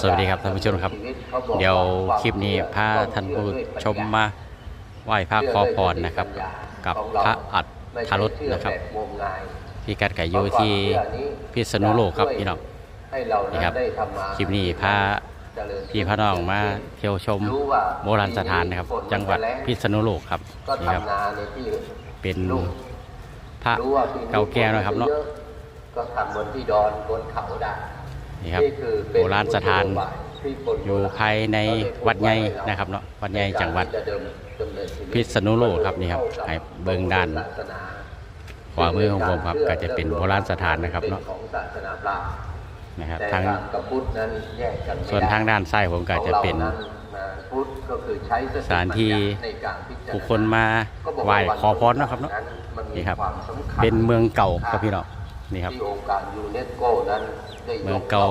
สวัสดีครับท่านผู้ชมครับ เดี๋ยวคลิปนี้พาท่านผู้ชมมาไหว้พระขอพรนะครับ กับพระอัฏฐรสนะครับพี่กัดไก่อยู่ที่พิษณุโลกครับพี่น้องนี่ครับคลิปนี้พาพี่พระน้องมาเที่ยวชมโบราณสถานนะครับ จังหวัดพิษณุโลกครับก็นี่ครับทำนาในที่เป็นลุ่มพระรู้ว่าที่เก่าแก่นะครับเนาะก็ทำบนที่ดอนบนเขาได้ นี่ครับโบราณสถานอยู่ภายในวัดใหญ่นะครับเนาะวัดใหญ่จังหวัดพิษณุโลกครับนี่ครับให้เบิ่งด้านขวามือของผมครับก็จะเป็นโบราณสถานนะครับเนาะนะครับทางส่วนทางด้านซ้ายผมก็จะเป็นสถานที่ผู้คนมาไหว้ขอพรนะครับเนาะนี่ครับ เป็นเมืองเก่าครับพี่น้อง นี่ครับที่องค์การยูเนสโกนั้นได้ยเมืองเก่า